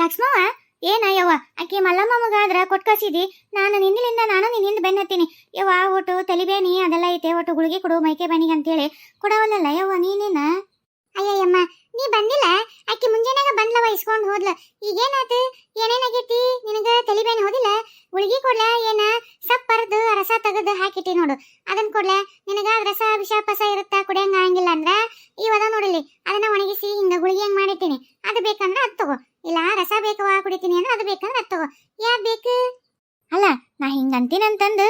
ಲಕ್ಷ್ಮವ್ವ? ಏನ ಯವ್ವ? ಆಕಿ ಮಲ್ಲಮ್ಮ ಮಗ ಆದ್ರ ಕೊಟ್ ಕಳ್ಸಿದಿ? ನಾನು ನಿಂದಲಿಂದ ನಾನು ನಿನ್ನಿಂದ ಬೆನ್ನತ್ತೀನಿ ಯವ್ವ, ಒಟ್ಟು ತಲಿಬೇನಿ ಅದೆಲ್ಲ ಐತೆ. ಒಟ್ಟು ಗುಳಿಗೆ ಕೊಡು, ಮೈಕೆ ಬನಿಗೆ ಅಂತೇಳಿ ಕೊಡವಲ್ಲಲ್ಲ ಯವ್ವ ನೀನೇನ ಅಯ್ಯಯ್ಯಮ್ಮ, ನೀ ಬಂದಿಲ್ಲ? ಆಕಿ ಮುಂಜಾನೆಗ ಬಂದ್ಲವ ಇಸ್ಕೊಂಡ್ ಹೋದ್ಲ. ಈಗೇನಾತು? ಏನೇನಾಗೈತಿ ನಿನಗ ತಲಿಬೇನಿ ಹೋದಿಲ್ಲ? ಗುಳಿಗೆ ಕೊಡ್ಲ, ಏನ? ಸಪ್ ಬರ್ದು ರಸ ತೆಗೆದು ಹಾಕಿಟ್ಟಿ ನೋಡು. ಅದನ್ನ ಕೊಡ್ಲ, ನಿನಗ ರಸ ವಿಷ ಪಸ ಇರುತ್ತಾ? ಕುಡಿಯಂಗ ಆಗಂಗಿಲ್ಲ ಅಂದ್ರ? ಈ ಇವದ ನೋಡಿಲಿ ಅದನ್ನ ಒಣಗಿಸಿ ಹಿಂಗ ಗುಳಿಗೆ ಹೆಂಗ್ ಮಾಡಿಟ್ಟಿನಿ. ಅದು ಬೇಕಂದ್ರ ಅದ್ ತಗೋ. ಇಲ್ಲ, ರಸ ಬೇಕವ ಕುಡಿತೀನಿ ಅಂದ್ರೆ ಅದು ಬೇಕಂದ್ರೆ ಅದು ತಗೋ. ಯಾ ಬೇಕು? ಅಲ್ಲ, ನಾ ಹಿಂಗ ಅಂತೀನಂತಂದು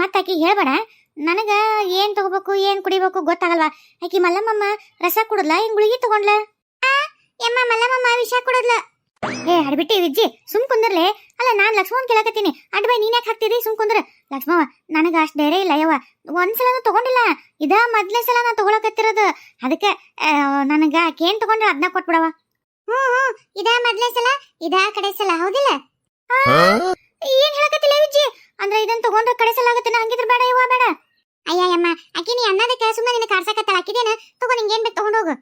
ಮತ್ತೆ ಆಕಿ ಹೇಳ್ಬೇಡ. ನನಗೆ ಏನು ತಗೋಬೇಕು, ಏನು ಕುಡಿಬೇಕು ಗೊತ್ತಾಗಲ್ವಾ? ಆಕಿ ಮಲ್ಲಮ್ಮಮ್ಮ ರಸ ಕುಡದ್ಲ ಹಿಂಗೆ ಗುಳಿಗೆ ತಗೊಂಡ್ಲ? ಯಮ್ಮ ಮಲ್ಲಮ್ಮಮ್ಮ ವಿಷ ಕುಡದ್ಲ. ಏ, ಅಡ್ಬಿಟ್ಟಿ ವಿಜ್ಜಿ, ಸುಮ್ ಕುಂದ್ರಲೆ. ಅಲ್ಲ, ನಾನು ಲಕ್ಷ್ಮಣ್ ಕೇಳಕತ್ತೀನಿ. ಅಡ್ಬೈ ನೀನ್ ಯಾಕೆ ಹಾಕ್ತಿದಿ? ಸುಮ್ ಕುಂದ್ರ. ಲಕ್ಷ್ಮವ ನನಗೆ ಅಷ್ಟು ಧೈರ್ಯ ಇಲ್ಲ, ಯವ್ವ. ಒಂದ್ಸಲನೂ ತಗೊಂಡಿಲ್ಲ. ಇದ ಮೊದ್ಲೇ ಸಲ ನಾ ತಗೊಳಕತ್ತಿರೋದು. ಅದಕ್ಕೆ ನನಗೆ ಆಕಿ ತಗೊಂಡ್ರೆ ತಗೊಂಡ್ರ ಅದನ್ನ ಕೊಟ್ಬಿಡವ ಹ್ಮ್ ಹ್ಮ್. ಇದ ಮೊದ್ಲೇ ಸಲ ಇದ ಕಡೆ ಸಲ ಹೌದಿಲ್ಲ? ಏನ್ ಹೇಳಕತ್ತಿಲ್ಲ ವಿಜ್ಜಿ? ಅಂದ್ರೆ ಇದನ್ ತಗೊಂಡ್ರೆ ಕಡೆ ಸಲ ಆಗತ್ತೆ ಹಂಗಿದ್ರ ಬೇಡ ಯವ್ವ ಬೇಡ. ಅಯ್ಯಯ್ಯಮ್ಮ ಆಕಿ ನೀ ಅನ್ನದಕ್ಕೆ ಸುಮ್ಮನೆ ನಿನ್ನ ಕಾರ್ಸಕತ್ತಲ್ಲ ಆಕಿದೇನ ತಗೋ ನಿಂಗೆ ಏನ್ ಬೇಕು ತಗೊಂಡ್ ಹೋಗು.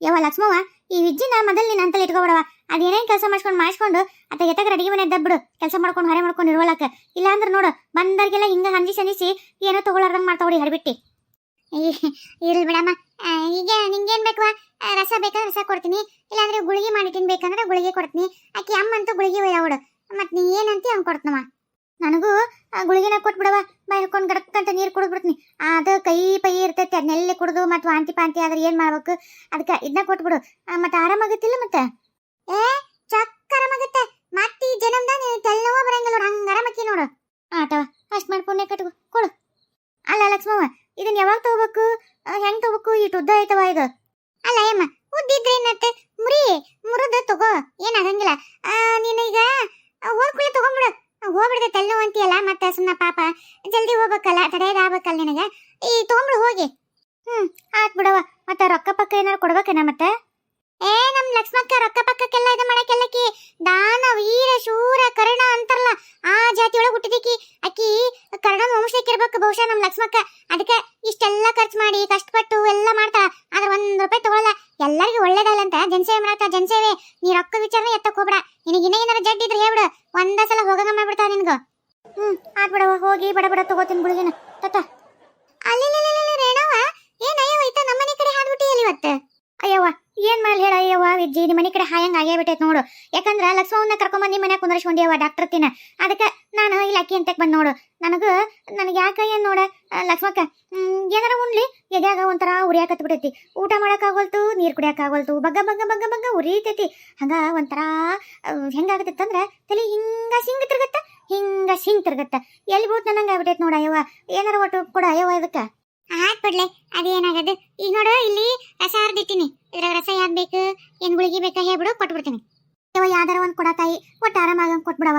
ಯವ್ವ ಲಕ್ಷ್ಮವ್ವ ಈ ವಿಜ್ಜಿನ ಮೊದಲ್ ನೀನ್ ಅಂತಲ್ಲಿ ಇಟ್ಕೊಬಿಡವ ಅದೇನೇನ್ ಕೆಲಸ ಮಾಡ್ಕೊಂಡು ಮಾಡಿಸ್ಕೊಂಡು ಅತ್ತ ಎತ್ತಗ ಅಡಿಗೆ ಮನೆ ದಬ್ಬಿಡು. ಕೆಲಸ ಮಾಡ್ಕೊಂಡು ಹೊರೆ ಮಾಡ್ಕೊಂಡು ಇರುವಳಕ ಇಲ್ಲ ಅಂದ್ರೆ ನೋಡು ಬಂದವ್ರಿಗೆಲ್ಲ ಹಿಂಗ ಹಂಜಿ ಸನಿಸಿ ಏನೋ ತಗೊಳಾರ್ದಂಗ್ ಮಾಡ್ತಾವಡಿ ಹರಿಬಿಟ್ಟಿ. ಇರ್ಲಿ ಬಿಡಮ್ಮ. ಈಗ ನಿಂಗೇನ್ ಬೇಕವ ಆ, ರಸ ಬೇಕಾದ್ರೆ ರಸ ಕೊಡ್ತೀನಿ. ಇಲ್ಲಾಂದ್ರೆ ಗುಳಿಗೆ ಮಾಡಿ ತಿನ್ಬೇಕಂದ್ರೆ ಗುಳಿಗೆ ಕೊಡ್ತೀನಿ. ಆಕಿ ಅಮ್ಮ ಅಂತೂ ಗುಳಿಗೆ ಒಯ್ಯಾವಡು ಮತ್ ನೀ ಏನಂತಿ ಅವ್ನು ಕೊಡ್ತನವ ನನಗೂ ಆ ಗುಳಿಗೆನ ಕೊಟ್ಬಿಡವ ಬಾಯಿ ಹಾಕೊಂಡು ಗಡಕ್ಕಂತ ನೀರು ಕುಡಿದ್ಬಿಡ್ತೀನಿ ಅದು ಕೈ ಪೈ ಇರ್ತೈತಿ ಅದನ್ನೆಲ್ಲ ಕುಡಿದು ಮತ್ತೆ ವಾಂತಿ ಪಾಂತಿ ಆದ್ರೆ ಏನ್ ಮಾಡ್ಬೇಕು? ಅದಕ್ಕೆ ಇದನ್ನ ಕೊಟ್ಬಿಡು. ಮತ್ತೆ ಆರಾಮಾಗತ್ತಿಲ್ಲ ಮತ್ತೆ? ಏ ಚಕ್ ಆರಾಮಾಗುತ್ತೆ. ಮತ್ತೆ ಈ ಜನಮ್ದ ನೀನು ತೆಲ್ಲವ ಬರಂಗಿಲ್ಲ ನೋಡು. ಹಂಗ ಆರಾಮಕ್ಕಿ ನೋಡು. ಆಟವ ಅಷ್ಟು ಮಾಡಿ ಪುಣ್ಯ ಕಟ್ಕೊ ಕೊಡು. ಅಲ್ಲ ಲಕ್ಷ್ಮವ್ವ ಇದನ್ನ ಯಾವಾಗ ತಗೋಬೇಕು? ಹೆಂಗ್ ತಗೋಬೇಕು ಇಟ್ ಉದ್ದ ಐತವ ಇದು? ಅಲ್ಲ ಏಮ್ಮ ಉದ್ದಿದ್ರೆ ಏನತ್ತೆ? ಮುರಿ, ಮುರಿದು ತಗೋ ಏನಾಗಂಗಿಲ್ಲ ಆಗಂಗಿಲ್ಲ. ನೀನು ಈಗ ಹೋಗ್ಕೊಳ್ಳಿ ತಗೊಂಬಿಡು. ಹೋಗ್ಬಿಡ್ದೆ ತಲ್ಲು ಅಂತೀಯಲ್ಲ, ಮತ್ತೆ ಸುಮ್ಮನೆ ಪಾಪ, ಜಲ್ದಿ ಹೋಗ್ಬೇಕಲ್ಲ, ತಡೆಯದ ಆಗ್ಬೇಕಲ್ಲ ನಿನಗೆ? ಈ, ತಗೊಂಬಿಡು, ಹೋಗಿ. ಹ್ಮ್, ಆತ್ ಬಿಡವ ಮತ್ತೆ ರೊಕ್ಕ ಪಕ್ಕ ಏನಾರು ಕೊಡ್ಬೇಕೇನ ಮತ್ತೆ? ಏ, ನಮ್ ಲಕ್ಷ್ಮಕ್ಕ ರೊಕ್ಕ ಪಕ್ಕಕ್ಕೆಲ್ಲ ಇದು ಮಾಡಕ್ಕೆಲ್ಲಕಿ ದಾನ, ವೀರ, ಶೂರ, ಕರ್ಣ ಅಂತಾರಲ್ಲ, ಆ ಜಾತಿ ಒಳಗೆ ಹುಟ್ಟಿದಿಕ್ಕಿ ಅಕ್ಕಿ ಕರ್ಣ ವಂಶಕ್ಕೆ ಇರ್ಬೇಕು ಬಹುಶಃ ನಮ್ ಲಕ್ಷ್ಮಕ್ಕ. ಅದಕ್ಕೆ ಇಷ್ಟೆಲ್ಲ ಖರ್ಚು ಮಾಡಿ ಕಷ್ಟಪಟ್ಟು ಎಲ್ಲ ಮಾಡ್ತಾ ಆದ್ರೆ ಒಂದ್ ರೂಪಾಯಿ ತಗೊಳಲ್ಲ ಎಲ್ಲರಿಗೂ ಒಳ್ಳೇದಲ್ಲ ಅಂತ ಜನಸೇವೆ ಮಾಡತ್ತ ಜನಸೇವೆ ನೀ ರೊಕ್ಕ ವಿಚಾರನೆ ಎತ್ತಕ್ ಹೋಗ್ಬೇಡ ನಿನಗೆ ಇನ್ನೇ ಏನಾರ ಜಡ್ ಇದ್ರೆ ಹೇಳ್ಬಿಡು ಒಂದ ಸಲ ಹೋಗಂಗ ಮಾಡ್ಬಿಡ್ತಾವ ನಿನ್ಗ ಹ್ಮ್ ಆತ್ ಬಿಡವ ಹೋಗಿ ಬಡ ಬಡ ತಗೋತೀನಿ ಗುಳಿಗೆನ ತತ್ತ ಅಲ್ಲಿ ರೇಣವ ಏನ್ ಅಯ್ಯವ ಐತ ನಮ್ಮನೆ ಕಡೆ ಹಾಡ್ಬಿಟ್ಟಿಯಲ್ಲ ಇವತ್ತು ಅಯ್ಯವ್ವ ಏನ್ ಮಾಡ್ಲಿ ಹೇಳ ಅಯ್ಯವ ವಿಜ್ಜಿ ನಿಮ್ಮ ಮನೆ ಕಡೆ ಹಾಯಂಗ್ ಆಗೇ ಬಿಟ್ಟೈತ್ ನೋಡು. ಯಾಕಂದ್ರ ಲಕ್ಷ್ಮವನ್ನ ಕರ್ಕೊಂಬಂದು ನಿಮ್ಮ ಮನ್ಯಾಗ ಕುಂದರ್ಸ್ಕೊಂಡ್ಯವ ಡಾಕ್ಟರ್ ತಿನ ಅದಕ್ಕೆ ನಾನು ಇಲ್ಲಿ ಅಕ್ಕಿ ಅಂತ ಬಂದ್ ನೋಡು. ನನಗ, ನನಗೆ ಯಾಕ ಏನ್ ನೋಡ? ಲಕ್ಷ್ಮಕ್ಕ ಏನಾರ ಉಣ್ಲಿ? ಎದ್ಯಾಗ ಒಂಥರ ಉರಿಯಾಕತ್ ಬಿಟ್ಟೈತಿ. ಊಟ ಮಾಡಕ್ಕಾಗೋಲ್ತು ನೀರ್ ಕುಡಿಯಕ್ಕಾಗೋಲ್ತು ಬಗ್ಗ ಬಗ್ಗ ಬಗ್ಗ ಬಗ್ಗ ಉರಿತೈತಿ. ಹಂಗ ಒಂಥರ ಅಂದ್ರೆ ತಲೆ ಹಿಂಗ ಸಿಂಗ್ ತಿರ್ಗತ್ತ, ಹಿಂಗ ಸಿಂಗ್ ತಿರ್ಗತ್ತ. ಎಲ್ಲಿ ಬೋತ್ ನನಂಗ ಆಗ್ಬಿಟ್ಟೈತಿ ನೋಡ ಅಯ್ಯವ ಏನಾರ ಒಟ್ಟು ಕೊಡ ಅಯ್ಯವ್ವ ಇದಕ್ಕ. ಆತ್ ಬಿಡ್ಲೆ ಅದೇನಾಗದು ಈಗ ನೋಡು, ಇಲ್ಲಿ ರಸ ಹರಿದಿಟ್ಟಿನಿ ಇದ್ರಾಗ ರಸ ಯಾವ್ದು ಬೇಕು? ಏನ್ ಗುಳಿಗೆ ಬೇಕಾ ಹೇಳ್ಬಿಡು, ಕೊಟ್ಬಿಡ್ತೀನಿ. ಯವ್ವ, ಯಾವ್ದಾರ ಒಂದ್ ಕೊಡ ತಾಯಿ, ಒಟ್ಟು ಆರಾಮಾಗಂಗ್ ಕೊಟ್ಬಿಡವ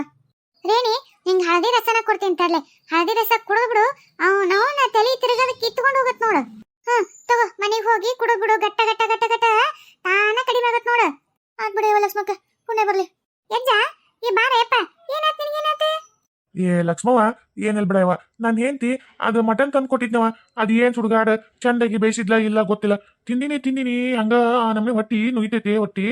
ರೇಣಿ, ನಿಂಗೆ ಹಳದಿ ರಸನ ಕೊಡ್ತೀನಿ ತರ್ಲೆ ಹಳದಿ ರಸ ಕುಡಿದ್ಬಿಡು, ಅವ್ನು ನಾ ತಲೆ ತಿರುಗದ ಕಿತ್ಕೊಂಡು ಹೋಗತ್ ನೋಡು. ಹ್ಮ್, ತಗೋ, ಮನೆಗೆ ಹೋಗಿ ಕುಡಿದ್ಬಿಡು, ಗಟ್ಟ ಗಟ್ಟ ಗಟ್ಟ ಗಟ್ಟ ತಾನ ಕಡಿಮೆ ಆಗತ್ ನೋಡು. ಆತ್ ಬಿಡಿ, ಯವ್ವ ಲಕ್ಷ್ಮಕ್ಕ ಪುಣ್ಯ ಬರ್ಲಿ. ಯಜ್ಜ, ಈ ಬಾರ ಯಪ್ಪ ಏನಾತ್ ನಿನಗೇನಾತ? ಏ ಲಕ್ಷ್ಮವ್ವ ಏನಿಲ್ಲ ಬಿಡವ ನಾನು ಹೆಂಡತಿ ಅದು ಮಟನ್ ತಂದು ಕೊಟ್ಟಿದ್ನವ ಅದು ಏನ್ ಸುಡ್ಗಾಡ? ಚಂದಾಗಿ ಬೇಯಿಸಿದ್ಲ ಇಲ್ಲ ಗೊತ್ತಿಲ್ಲ. ತಿಂದಿನಿ ತಿಂದಿನಿ ಹಂಗ ಆ ನಮ್ನೆ ಹೊಟ್ಟಿ ನುಯ್ತೈತಿ ಹೊಟ್ಟಿ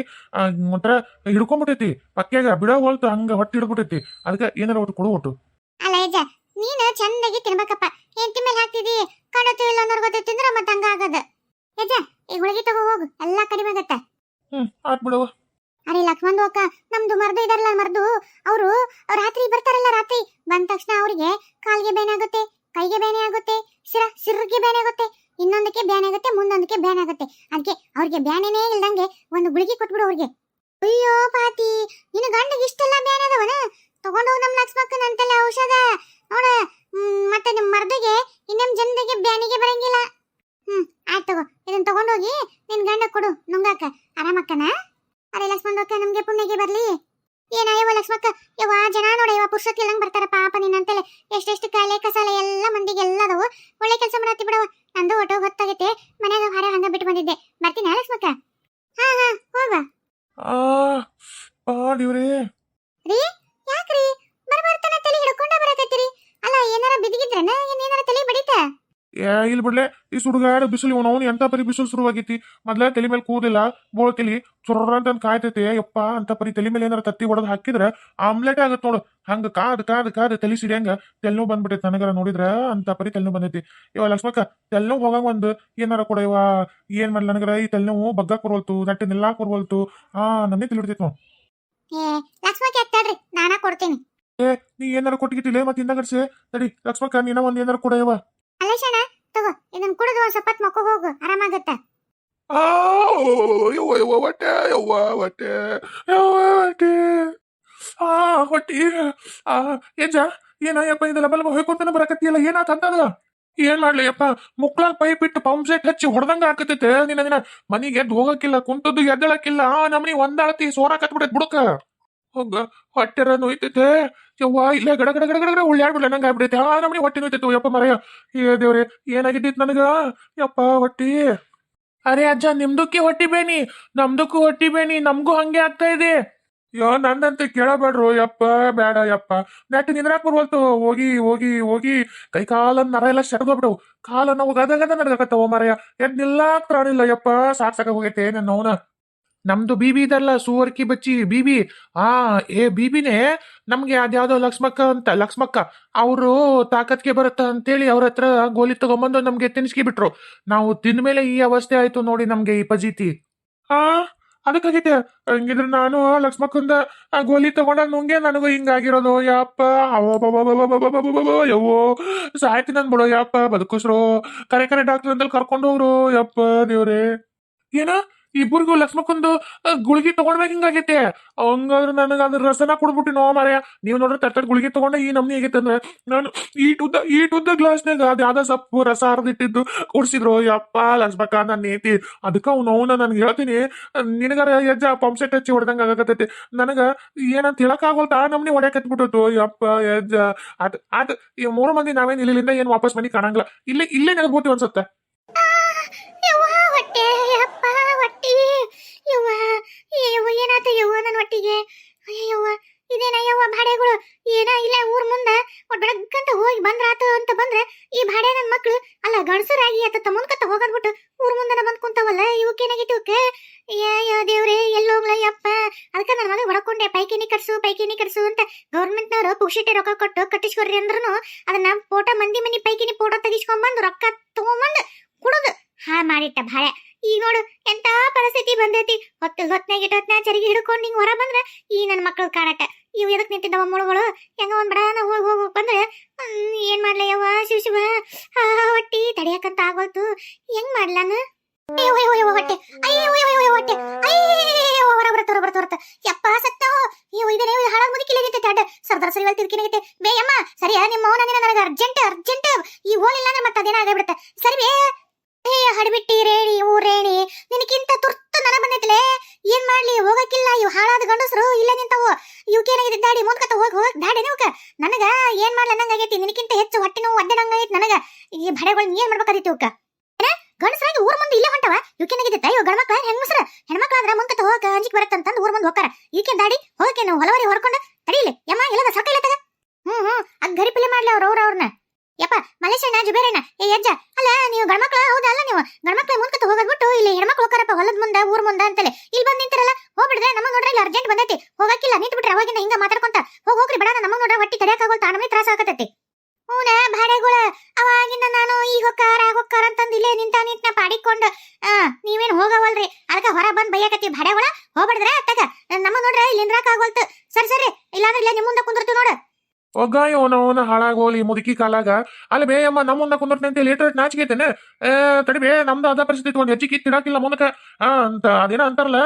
ಒಂಥರ ಹಿಡ್ಕೊಂಡ್ಬಿಟ್ಟೈತಿ ಪಕ್ಕ್ಯಾಗ ಬಿಡೋ ಹೋಲ್ತು ಹಂಗ ಹೊಟ್ಟಿ ಹಿಡ್ಬಿಟ್ಟೈತಿ. ಅದಕ್ಕೆ ಏನಾರ ಒಟ್ಟು ಕೊಡು ಒಟ್ಟು. ಅಲ್ಲ ಯಜ್ಜ ನೀನು ಚಂದಾಗಿ ತಿನ್ಬೇಕಪ್ಪ. ಹೆಂಡತಿ ಮೇಲೆ ಹಾಕ್ತಿದಿ ಕಣತು ಇಲ್ಲ ಅನ್ನೋರ್ ತಿಂದ್ರೆ ಮತ್ತೆ ಹಂಗ ಆಗದ. ಯಜ್ಜ ಈ ಹುಡುಗಿ ತಗೋ ಹೋಗು ಎಲ್ಲಾ ಕಡಿಮೆ ಆಗತ್ತ. ಹ್ಮ್ ಆತ್ ಬಿಡವ ಅರೆ ಲಕ್ಷ್ಮಣ್ ಅಕ್ಕ, ನಮ್ದು ಮರ್ದು ಇದಾರಲ್ಲ ಮರ್ದು. ಅವರು ರಾತ್ರಿ ಬರ್ತಾರಲ್ಲ ರಾತ್ರಿ. ಬಂದ ತಕ್ಷಣ ಅವರಿಗೆ ಕಾಲ್ಗೆ ಬೇನೆ ಆಗುತ್ತೆ, ಕೈಗೆ ಬೇನೆ ಆಗುತ್ತೆ, ಸಿರ ಸಿರ್ಗೆ ಬೇನೆ ಆಗುತ್ತೆ, ಇನ್ನೊಂದಕ್ಕೆ ಬೇನೆ ಆಗುತ್ತೆ, ಮುಂದೊಂದಕ್ಕೆ ಬೇನೆ ಆಗುತ್ತೆ. ಅದಕ್ಕೆ ಅವ್ರಿಗೆ ಬ್ಯಾನೇನೇ ಇಲ್ದಂಗೆ ಒಂದು ಗುಳಿಗೆ ಕೊಟ್ಬಿಡು ಅವ್ರಿಗೆ. ಅಯ್ಯೋ ಪಾತಿ, ನಿನ್ನ ಗಂಡಗೆ ಇಷ್ಟೆಲ್ಲ ಬ್ಯಾನ್ ಅದವನ? ತಗೊಂಡೋಗ್ ನಮ್ ಲಕ್ಷ್ಮಕ್ಕನ ನಂತೆಲ್ಲ ಔಷಧ. ನೋಡ ಹ್ಮ್, ಮತ್ತೆ ನಿಮ್ ಮರ್ದಿಗೆ ಇನ್ನೊಮ್ ಜನರಿಗೆ ಬ್ಯಾನಿಗೆ ಬರಂಗಿಲ್ಲ ಹ್ಮ್ ಆಯ್ತು ತಗೋ ಇದನ್ನ ತಗೊಂಡೋಗಿ ನಿನ್ ಗಂಡ ಕೊಡು ನುಂಗಾಕ ಆರಾಮಕ್ಕನ ಅರೆ ಲಕ್ಷ್ಮಣಕ್ಕ ನಮ್ಗೆ ಪುಣ್ಯಗೆ ಬರ್ಲಿ ಏನಾಯವ ಲಕ್ಷ್ಮಕ್ಕ ಯವ್ವ ಜನ ನೋಡ ಯವ್ವ ಪುರುಷತ್ ಇಲ್ಲಂಗ್ ಬರ್ತಾರ ಪಾಪ ನಿನ್ನಂತೆಲೆ ಎಷ್ಟೆಷ್ಟು ಕಾಯಿಲೆ ಕಸಾಲೆ ಎಲ್ಲ ಮಂದಿಗೆ ಎಲ್ಲ ಅದಾವು ಒಳ್ಳೆ ಕೆಲಸ ಮಾಡತ್ತಿ ಬಿಡವ ನಂದು ಒಟ್ಟು ಹೊತ್ತಾಗೈತೆ ಮನ್ಯಾಗ ಹೊರ ಹಂಗ ಬಿಟ್ಟು ಬಂದಿದ್ದೆ. ಬರ್ತೀನಿ ಲಕ್ಷ್ಮಕ್ಕ ಹಾ ಹಾ ಹೋಗ ಆ ಆ ದೇವ್ರೇ. ರೀ ಯಾಕ್ರಿ? ಬರ್ಬರ್ತಾನ ತಲೆ ಹಿಡ್ಕೊಂಡ ಬರಕತ್ತೀರಿ. ಅಲ್ಲ ಏನಾರ ಬಿದ್ದಿಗಿದ್ರನ ಏನ್ ಏನಾರ ತಲೆ ಬಡಿತ ಏ ಇಲ್ಲಿ ಬಿಡ್ಲೆ ಈ ಸುಡುಗಾಡ ಬಿಸಿಲು ಇವನು ಅವನು ಎಂತ ಪರಿ ಬಿಸಿಲು ಶುರುವಾಗೈತಿ? ಮೊದ್ಲ ತಲೆ ಮೇಲೆ ಕೂದಿಲ್ಲ ಬೋಳ್ತಿಲಿ ಚುರ್ರ ಅಂತ ಕಾಯ್ತೈತಿ. ಯಪ್ಪ ಅಂತ ಪರಿ ತಲೆ ಮೇಲೆ ಏನಾರ ತತ್ತಿ ಹೊಡೆದ್ ಹಾಕಿದ್ರ ಆಮ್ಲೆಟ್ ಆಗತ್ತೆ ನೋಡು. ಹಂಗ ಕಾದ್ ಕಾದ್ ಕಾದ್ ತಲೆ ಸಿಡಿಯಂಗ ತೆಲ್ನೋ ಬಂದ್ಬಿಟ್ಟೈತಿ ನನಗರ ನೋಡಿದ್ರ ಅಂತ ಪರಿ ತೆಲ್ನೋ ಬಂದೈತಿ. ಇವ ಲಕ್ಷ್ಮಕ್ಕ ತೆಲ್ನೋ ಹೋಗಂಗ ಒಂದು ಏನಾರ ಕೊಡ ಇವ ಏನ್ ಮಾಡ್ಲ ನನಗರ? ಈ ತೆಲ್ನೋ ಬಗ್ಗ ಕೊರವಲ್ತು ನಟ್ಟಿ ನಿಲ್ಲಾಕ್ ಕೊರವಲ್ತು. ಆ ನನ್ನೇ ತಿಳಿಡ್ತೈತಿ ಏ ಲಕ್ಷ್ಮಕ್ಕೆ ನಾನಾ ಕೊಡ್ತೀನಿ. ಏ ನೀ ಏನಾರ ಕೊಟ್ಟಿಗಿಟ್ಟಿಲ್ಲ ಮತ್ತೆ ಕಡಿಸಿ ತಡಿ ಲಕ್ಷ್ಮಕ್ಕ ನೀನ ಒಂದ್ ಏನಾರ ಕೊಡ ಇವ ಅಲ್ಲ ತಗೋ ಇದನ್ನ ಕುಡಿದು ಒಂದ್ ಸ್ವಲ್ಪ ಮಕ್ಕ ಹೋಗು, ಆರಾಮಾಗತ್ತ. ಯವ್ವ ಯವ್ವ, ಹೊಟ್ಟೆ ಯವ್ವ ಹೊಟ್ಟೆ ಯವ್ವ, ಹೊಟ್ಟೆ. ಆ ಹೊಟ್ಟಿ ಆ ಏಜ ಏನಯ್ಯಪ್ಪ ಇದೆಲ್ಲ ಬಲ್ಬ ಹೊಯ್ಕೊಂತಾನೆ ಬರಕತ್ತಿಯಲ್ಲ ಏನಾತ ಅಂತದ ಏನ್ ಮಾಡ್ಲಿ ಅಪ್ಪ ಮುಕ್ಳಾಗ್ ಪೈಪ್ ಇಟ್ಟು ಪಂಪ್ ಸೆಟ್ ಹಚ್ಚಿ ಹೊಡೆದಂಗ ಹಾಕತೈತೆ ನಿನ್ನ ದಿನ ಮನಿಗೆ ಎದ್ದು ಹೋಗಕ್ಕಿಲ್ಲ, ಕುಂತದ್ದು ಎದ್ದಳಕ್ಕಿಲ್ಲ, ಆ ನಮ್ನಿ ಒಂದಾಳತಿ ಸೋರಾಕತ್ ಬಿಡತ್ ಬುಡಕ. ಹೋಗ ಹೊಟ್ಟೆರ ನೋಯ್ತೈತೆ. ಯವ್ವ, ಇಲ್ಲ ಗಡ ಗಡ ಗಡ ಗಡ ಗಡ ಉಳ್ಳಾಡ್ಬಿಡ್ಲ ನಂಗೆ ಆಗ್ಬಿಡೈತೆ. ಆ ನಮ್ಮನೆ ಹೊಟ್ಟೆ ನೋಯ್ತೈತೆ. ಯಪ್ಪ ಮರಯ. ಏ ದೇವ್ರೆ, ಏನಾಗಿದ್ದಿತ್ ನನಗ? ಯಪ್ಪ, ಹೊಟ್ಟಿ. ಅರೆ ಅಜ್ಜ, ನಿಮ್ದಕ್ಕೆ ಹೊಟ್ಟಿ ಬೇನಿ. ನಮ್ದಕ್ಕೂ ಹೊಟ್ಟಿ ಬೇನಿ. ನಮಗೂ ಹಂಗೆ ಆಗ್ತಾ ಇದೆ. ಯೋ, ನಂದಂತೆ ಕೇಳಬೇಡ್ರು. ಯಪ್ಪ, ಬೇಡ, ಯಪ್ಪ. ನೆಟ್ ನಿಂದ್ರಾಕ್ ಬರ್ವಲ್ತು ಹೋಗಿ ಹೋಗಿ ಹೋಗಿ. ಕೈ ಕಾಲನ್ನ ನರ ಎಲ್ಲ ಸೆಡ್ದೋಗ್ಬಿಡವು ಕಾಲ ನಾವು ಗದ ಗದ ನಡ್ಗಕತ್ತವ ಮರಯ. ಎದ್ ನಿಲ್ಲಾಕ್ ಪ್ರಾಣಿಲ್ಲ. ಯಪ್ಪ, ಸಾಕ್ ಸಾಕ ಹೋಗೈತೆ ನನ್ನ ಅವನ ನಮ್ದು ಬೀಬಿ ಇದಲ್ಲ, ಸುವರ್ಕಿ ಬಚ್ಚಿ ಬೀಬಿ ಆ, ಏ ಬೀಬಿನೇ ನಮ್ಗೆ ಅದ್ಯಾವ್ದೋ ಲಕ್ಷ್ಮಕ್ಕ ಅಂತ, ಲಕ್ಷ್ಮಕ್ಕ, ಅವರು ತಾಕತ್ಗೆ ಬರುತ್ತ ಅಂತೇಳಿ ಅವ್ರ ಹತ್ರ ಗೋಲಿ ತಗೊಂಬಂದು ನಮ್ಗೆ ತಿನ್ಸ್ಕಿ ಬಿಟ್ರು. ನಾವು ತಿಂದ್ಮೇಲೆ ಈ ಅವಸ್ಥೆ ಆಯ್ತು ನೋಡಿ ನಮ್ಗೆ ಈ ಪಜೀತಿ ಆ ಅದಕ್ಕಾಗೈತೆ ಹಂಗಿದ್ರೆ ನಾನು ಲಕ್ಷ್ಮಕ್ಕಂದ ಆ ಗೋಲಿ ತಗೊಂಡಾಗ ನುಂಗೆ ನನಗೂ ಹಿಂಗಾಗಿರೋದು. ಯಪ್ಪ ಯವ್ವೋ. ಸಾಯ್ತಿ ನನ್ ಬಿಡೋ, ಯಪ್ಪ ಬದುಕುಸ್ರು ಕರೆ ಕರೆ ಡಾಕ್ಟರ್ ಅಂತಲ್ಲಿ ಕರ್ಕೊಂಡು ಹೋಗ್ರು ಯಪ್ಪ, ದೇವ್ರೆ. ಏನ ಇಬ್ಬರಿಗೂ ಲಕ್ಷ್ಮಕ್ಕೊಂದು ಗುಳಿಗೆ ತಗೊಂಡ್ಬೇಕು ಹಿಂಗಾಗೈತೆ. ಹಂಗಾದ್ರೆ ನನಗೆ ಅದ್ರ ರಸನ ಕೊಡ್ಬಿಟ್ಟು ನೋ ಮಾರ್ಯ ನೀವು ನೋಡ್ರಿ ತಟ್ಟ ಗುಳಿಗೆ ತಗೊಂಡೆ ಈ ನಮ್ನಿ ಆಗೈತೆ ಅಂದ್ರೆ ನಾನು ಈಟುದ್ದ ಈಟುದ್ದ ಗ್ಲಾಸ್ನಾಗ ಅದು ಯಾವ್ದೋ ಸೊಪ್ಪು ರಸ ಹರಿದಿಟ್ಟಿದ್ದು ಕುಡ್ಸಿದ್ರು. ಯಪ್ಪ, ಲಕ್ಷ್ಮಕ್ಕ ನನ್ನ ನೇತಿ ಅದಕ್ಕೆ ಅವ್ನು ಅವನ ನನ್ಗೆ ಹೇಳ್ತೀನಿ. ನಿನಗಾರ ಯಜ್ಜ ಪಂಪ್ ಸೆಟ್ ಹಚ್ಚಿ ಹೊಡೆದಂಗ ಆಗಕತ್ತೈತಿ. ನನಗ ಏನಂತ ಹೇಳಕ್ಕಾಗೋಲ್ತ ಆ ನಮ್ನಿ ಹೊಡ್ಯಾಕತ್ಬಿಟ್ಟು ಯಪ್ಪ ಯಜ್ಜ ಅದು ಅದು ಈ ಮೂರು ಮಂದಿ ನಾವೇನು ಇಲ್ಲಿಂದ ಏನು ವಾಪಸ್ ಮನಿ ಕಾಣಂಗಿಲ್ಲ. ಇಲ್ಲೇ ಇಲ್ಲೇ ನೆನಪೋತಿ ಅನ್ಸುತ್ತೆ. ಹೊಟ್ಟಿ ಯವ್ವ ಯವ್ವ ಏನಾತ ಯವ್ವ ನನ್ನ ಒಟ್ಟಿಗೆ? ಅಯ್ಯವ್ವ ಇದೇನ ಯವ್ವ ಭಾಡೆಗಳು? ಏನ ಇಲ್ಲ ಊರ್ ಮುಂದೆ ಬೆಳಗ್ಗಂತ ಹೋಗಿ ಬಂದ್ರಾತು ಅಂತ ಬಂದ್ರೆ ಈ ಭಾಡೆ ನನ್ನ ಮಕ್ಳು ಅಲ್ಲ ಗಂಡಸರಾಗಿ ಅತ್ತ ತಮ್ಮನ್ಕತ್ತ ಹೋಗದ್ಬಿಟ್ಟು ಊರ್ ಮುಂದೆ ಬಂದ್ ಕುಂತಾವಲ್ಲ ಇವಕ್ಕೇನಾಗಿತ್ತು ಇವಕ್ಕೆ ಅಯ್ಯೋ ದೇವ್ರೆ ಎಲ್ಲೋಗ್ಲ ಯಪ್ಪ. ಅದಕ್ಕೆ ನನ್ನ ಮಗ ಹೊಡ್ಕೊಂಡೆ ಪೈಕಿನಿ ಕಟ್ಸು ಪೈಕಿನಿ ಕಟ್ಸು ಅಂತ ಗೌರ್ಮೆಂಟ್ನವರು ಪುಕ್ಷಿಟ್ಟೆ ರೊಕ್ಕ ಕೊಟ್ಟು ಕಟ್ಟಿಸ್ಕೊಡ್ರಿ ಅಂದ್ರೂ ಅದನ್ನ ಫೋಟೋ ಮಂದಿ ಮನಿ ಪೈಕಿನಿ ಫೋಟೋ ತೆಗಿಸ್ಕೊಂಬಂದು ರೊಕ್ಕ ತಗೊಂಬಂದು ಕುಡುದು. ಹಾ ಮಾಡಿಟ್ಟ ಭಾಳ ಈಗ ನೋಡು, ಎಂತ ಪರಿಸ್ಥಿತಿ ಬಂದೈತಿ. ಹೊತ್ತು ಹೊತ್ನಾಗ ಇಟ್ಟ ಹೊತ್ನಾಗ ಚರಿಗೆ ಹಿಡ್ಕೊಂಡು ಹಿಂಗೆ ಹೊರ ಬಂದ್ರೆ ಈ ನನ್ನ ಮಕ್ಕಳು ಕಾಣಟ ಇವು ಎದಕ್ಕೆ ನಿಂತಿದ್ದವ ಮುಳುಗಳು? ಹೆಂಗ ಒಂದ್ ಬಡಾನ ಹೋಗಿ ಹೋಗಿ ಬಂದ್ರೆ ಏನ್ ಮಾಡ್ಲ ಯವ್ವ ಶಿವ ಶಿವ? ಹಾ ಹೊಟ್ಟಿ ತಡಿಯಕಂತ ಆಗೋಯ್ತು. ಹೆಂಗ್ ಮಾಡ್ಲಾನ? ಹೊಟ್ಟೆ. ಅಯ್ಯೋ ಹೊಟ್ಟೆ. ಅಯ್ಯೋ ಹೊರ ಬರ್ತ ಹೊರ ಬರತ್ತ ಹೊರತ ಯಪ್ಪ, ಸತ್ತ. ಅಯ್ಯೋ ಇದೇನೇ ಇದು ಹಾಳಾಗ್ ಮುದುಕಿಲಾಗೈತೆ ಅಡ್ಡ. ಸರ್ದಾರ ಸರಿ ತಿರ್ಕಿನಾಗೈತೆ ಬೇ ಅಮ್ಮ ಸರಿಯಾ? ನಿಮ್ಮ ಅವನ ನನಗೆ ಅರ್ಜೆಂಟ್ ಅರ್ಜೆಂಟ್ ಈ ಹೋಲಿಲ್ಲ ಅಂದ್ರೆ ಮತ್ತೆ ಅದೇನ ಆಗಬಿಡುತ್ತೆ. ಸರಿ ಬೇ ಹಡಿಬಿಟ್ಟಿ ರೇಣಿ, ಊ ರೇಣಿ. ನಿನಗಿಂತ ತುರ್ತು ನನ ಬಂದೈತಿಲೆ? ಏನ್ ಮಾಡ್ಲಿ? ಹೋಗಕ್ಕಿಲ್ಲ. ಇವ್ ಹಾಳಾದ ಗಂಡಸ್ರು ಇಲ್ಲ ನಿಂತಾವು. ಇವಕ್ಕೇನಾಗಿದೆ ದಾಡಿ ಮುಂದ್ಕತ್ತ ಹೋಗಿ ಹೋಗಕ್ ದಾಡಿ ನೀವಕ ನನಗ ಏನ್ ಮಾಡ್ಲ ಅನ್ನಂಗಾಗೈತಿ ನಿನಗಿಂತ ಹೆಚ್ಚು ಹೊಟ್ಟೆ ನೋವು ಒಡ್ಡಂಗಾಗೈತಿ ನನಗ. ಈ ಭಡೆಗಳನ್ನ ಏನ್ ಮಾಡ್ಬೇಕಾದಿತ್ತು ಇವಕ್ಕ ಗಂಡಸ್ರಾಗಿ ಊರ್ ಮುಂದೆ ಇಲ್ಲೇ ಹೊಂಟವ? ಇವಕ್ಕೇನಾಗಿದೆ ಇವ್ ಗಂಡ್ಮಕ್ಳ ಹೆಂಗಸ್ರ ಹೆಣ್ಮಕ್ಳಾದ್ರ ಮುಂದ್ಕತ್ತ ಹೋಗಕ ಅಂಜಿಕ್ ಬರತ್ತಂತಂದ್ ಊರ್ ಮುಂದೆ ಹೋಗಾರ ಈಕೆ ದಾಡಿ? ಹೋಗಕ್ಕೆ ನಾವು ಹೊಲವರಿ ಹೊರ್ಕೊಂಡು ತಡೀಲಿ. ಯಮ್ಮ, ಎಲ್ಲದ ಸಕ್ಕ ಇಲ್ಲ ತಗ ಹ್ಮ್ ಹ್ಮ್. ಅದ್ ಗರಿಪಿಲೆ ಮಾಡ್ಲಿ ಅವ್ರ ಅವ್ರ ಅವ್ರನ್ನ ಯಪ್ಪ ಮಲೇಶಣ್ಣ ಜುಬೇರಣ್ಣ, ಏ ಅಜ್ಜ ಅಲ್ಲ, ನೀವು ಗಣಮಕ್ಳ ಹೌದ ಅಲ್ಲ ನೀವು? ಗಣಮಕ್ಳ ಮುಂದ್ಕತ್ತ ಹೋಗದ್ಬಿಟ್ಟು ಇಲ್ಲಿ ಹೆಣ್ಮಕ್ಳು ಹೋಗಾರಪ್ಪ ಹೊಲದ ಮುಂದ, ಊರ್ ಮುಂದ ಅಂತಲೇ ಇಲ್ಲಿ ಬಂದ್ ನಿಂತಿರಲ್ಲ ಹೋಗ್ಬಿಡ್ರೆ ನಮಗ್ ನೋಡ್ರಿ ಇಲ್ಲಿ ಅರ್ಜೆಂಟ್ ಬಂದೈತಿ. ಹೋಗಕ್ಕಿಲ್ಲ ನಿಂತ್ ಬಿಟ್ರೆ ಅವಾಗಿಂದ ಹಿಂಗ ಮಾತಾಡ್ಕೊಂತ. ಹೋಗ್, ಹೋಗ್ರಿ ಬೇಡ ನಮಗ್ ನೋಡ್ರೆ ಹೊಟ್ಟಿ ತಡಿಯಕ್ಕಾಗೋಲ್ತ ನಮಗೆ ತ್ರಾಸ ಆಗತೈತಿ. ಹೂನ ಭಾಡೆಗಳ ಅವಾಗಿಂದ ನಾನು ಈಗ ಹೊಕ್ಕಾರ ಹೊಕ್ಕಾರ ಅಂತಂದ್ ಇಲ್ಲೇ ನಿಂತ ನಿಂತ ಪಾಡಿಕೊಂಡು. ಆ, ನೀವೇನ್ ಹೋಗವಲ್ರಿ ಅದಕ್ಕೆ ಹೊರ ಬಂದ್ ಬೈಯಕತ್ತಿ ಭಾಡೆಗಳ ಹೋಗ್ಬಿಡ್ರೆ ಅತ್ತಾಗ. ನಮಗ್ ನೋಡ್ರೆ ಇಲ್ಲಿ ನಿಂದ್ರಾಕಾಗೋಲ್ತು ಸರಿ ಸರಿ, ಇಲ್ಲಾಂದ್ರೆ ಇಲ್ಲೇ ನಿಮ್ಮ ಮುಂದೆ ಕುಂದಿರ್ತೀವಿ ನೋಡು. ಒಗ್ಗಾಯ ಅವನವನ ಹಾಳಾಗೋಲಿ ಮುದುಕಿ ಕಾಲಾಗ. ಅಲ್ಲಿ ಬೇ ಅಮ್ಮ, ನಮ್ಮ ಮುಂದೆ ಕುಂದರ್ತೀನಿ ಅಂತ ಲೇಟರ್ ನಾಚಿಕೈತೇನೆ ಏ, ತಡಿ ಬೇ, ನಮ್ದು ಅದ ಪರಿಸ್ಥಿತಿ ಒಂದು ಹೆಚ್ಚಿಗೆ ತಿಡಾಕಿಲ್ಲ ಮುಂದಕ್ಕೆ. ಅಂತ, ಅದೇನ ಅಂತಾರಲ್ಲ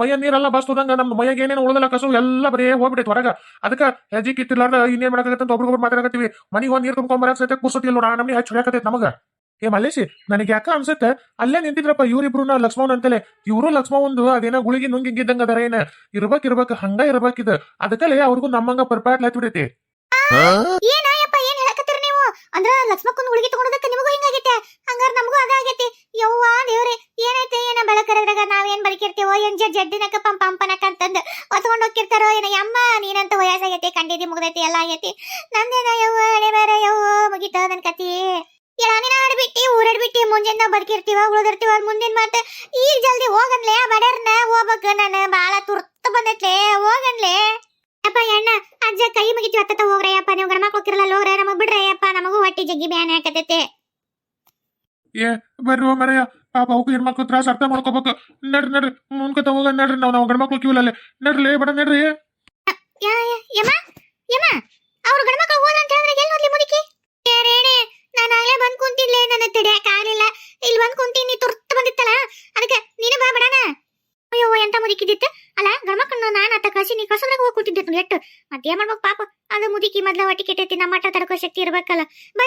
ಮೈಯ ನೀರೆಲ್ಲ ಬಸ್ತದಂಗ ನಮ್ಮ ಮೈಯಾಗ ಏನೇನು ಉಳಿದಲ್ಲ ಕಸು, ಎಲ್ಲ ಬರೇ ಹೋಗ್ಬಿಟ್ಟೈತೆ ಹೊರಗ. ಅದಕ್ಕೆ ಹೆಜ್ಜಿ ಕಿತ್ತಿರ್ಲಾರ್ದ, ಇನ್ನೇನ್ ಮಾಡಕತ್ತಂತ ಒಬ್ರಿಗೊಬ್ರು ಮಾತಾಡಕತ್ತೀವಿ. ಮನೆಗೆ ಒಂದು ನೀರು ತುಂಬ್ಕೊಂಬರಕ್ ಸಹಿತ ಕುರ್ಸತಿಲ್ಲ ನೋಡ ನಮಗೆ ಹೆಚ್ಚು ಹೊಡ್ಯಾಕತೈತೆ ನಮಗ. ಏ, ಮಲ್ಲೇಶಿ, ನನಗೆ ಯಾಕ ಅನ್ಸುತ್ತೆ, ಅಲ್ಲೇ ನಿಂತಿದ್ರಪ್ಪ ಇವ್ರಿಬ್ರುನ ಲಕ್ಷ್ಮಣ ಅಂತಲೇ. ಇವರು ಲಕ್ಷ್ಮಣಂದು ಅದೇನ ಗುಳಿಗೆ ನುಂಗಿಂಗಿದ್ದಂಗ ಅದರ ಏನ ಇರ್ಬೇಕಿರ್ಬೇಕು, ಹಂಗ ಇರ್ಬೇಕಿದ್. ಅದಕ್ಕಲ್ಲೇ ಅವ್ರಿಗೂ ನಮ್ಮಂಗ ಪರ್ಪಾಟ್ ಹತ್ಬಿಡೈತಿ ಏನಾಯಪ್ಪ ಏನ್ ಹೇಳಕತ್ತೀರ ನೀವು? ಅಂದ್ರ ಲಕ್ಷ್ಮಕ್ಕನ ಹುಡುಗಿ ತಗೊಂಡದಕ್ಕ ನಿಮಗೂ ಹಿಂಗಾಗೈತೆ. ಹಂಗಾರ ನಮಗೂ ಅದ ಆಗೈತಿ ಯವ್ವ ದೇವ್ರಿ, ಏನೈತೆ ಏನ ಬೆಳಕರದ್ರಾಗ ನಾವೇನ್ ಬದುಕಿರ್ತೀವೋ ಏನ್ ಜಡ್ ಜಡ್ಡಿನಕ ಪಂ ಪಂಪನಕ ಅಂತಂದ್ ಹೊತ್ಕೊಂಡ್ ಹೋಗಿರ್ತಾರೋ ಏನ. ಯಮ್ಮ, ನೀನಂತ ವಯಸ್ಸಾಗೈತಿ ಕಂಡಿದಿ ಮುಗ್ದೈತಿ, ಎಲ್ಲ ಆಗೈತಿ. ನಂದೇನ ಯವ್ವ ಹಳೆ ಬೇರೆ ಯವ್ವ ಮುಗಿತ ನನ್ ಕತಿ ಎಳಾನಿನ ಆಡ್ಬಿಟ್ಟಿ, ಊರಾಡ್ಬಿಟ್ಟಿ, ಮುಂಜಾನೆ ಬದುಕಿರ್ತೀವ, ಉಳಿದಿರ್ತೀವ ಮುಂದಿನ ಮಾತು. ಈಗ ಜಲ್ದಿ ಹೋಗನ್ಲೆ ಬಡರ್ನ ಹೋಗ್ಬೇಕು, ನಾನು ಬಾಳ ತುರ್ತ ಬಂದೈತ್ಲೆ ಹೋಗನ್ಲೆ ಅಪ್ಪ ಅಣ್ಣ ಅಜ್ಜ ಕೈ ಮುಗಿತೀವಿ ಹತ್ತತ್ತ ಹೋಗ್ರಯ್ಯಪ್ಪ ನೀವು ಗಂಡ ಮಕ್ಳು ಹೋಗಿರಲ್ಲ ಹೋಗ್ರೆ ನಮಗ್ ಬಿಡ್ರಯ್ಯಪ್ಪ ನಮಗೂ ಹೊಟ್ಟಿ ಜಗ್ಗಿ ಬ್ಯಾನೆ ಹಾಕತೈತೆ. ಏ ಬರ್ರಿ ಮರಯ್ಯ ಪಾಪ ಅವಕ್ಕೆ ಹೆಣ್ಮಕ್ಳು ತ್ರಾಸ ಅರ್ಥ ಮಾಡ್ಕೋಬೇಕು. ನಡ್ರಿ ನಡ್ರಿ ಮುಂದ್ಕತ ಹೋಗ ನಡ್ರಿ. ನಾವು ನಾವು ಗಂಡ್ಮಕ್ಳು ಕ್ಯೂಲಲ್ಲೇ ನಡ್ರಿ ಬಡ ನಡ್ರಿ. ಯಾ ಯಾ- ಯಮ್ಮ ಯಮ್ಮ ಅವ್ರು ಗಂಡ ಮಕ್ಳು ಹೋದ ಅಂತ ಹೇಳಿದ್ರೆ ಎಲ್ಲಿ ಹೋದ್ಲಿ ಮುದುಕಿ ಏ ರೇಣೆ ನಾನು ಆಗ್ಲೇ ಬಂದ್ ಕುಂತಿದ್ಲೆ ನನ್ನ ತಡಿಯಕ್ ಆಗ್ಲಿಲ್ಲ ಇಲ್ಲಿ ಬಂದ್ ಕುಂತೀನಿ ತುರ್ತ ಬಂದಿತ್ತಲ್ಲ ಅದಕ್ಕೆ ನೀನು ಬಾ ಬಿಡಣ ಅಯ್ಯೋ ಎಂತ ಮುದುಕಿದ್ದಿತ್ತು ಅಲ್ಲ ಗಂಡ್ಮಕ್ಳನ್ನ ನಾನು ಅತ್ತ ಕಸಿ ನೀ ಕಸದ್ರಾಗ ಹೋಗಿ ಕೂತಿದ್ದೆ ಎಟ್ಟು ಮತ್ತೆ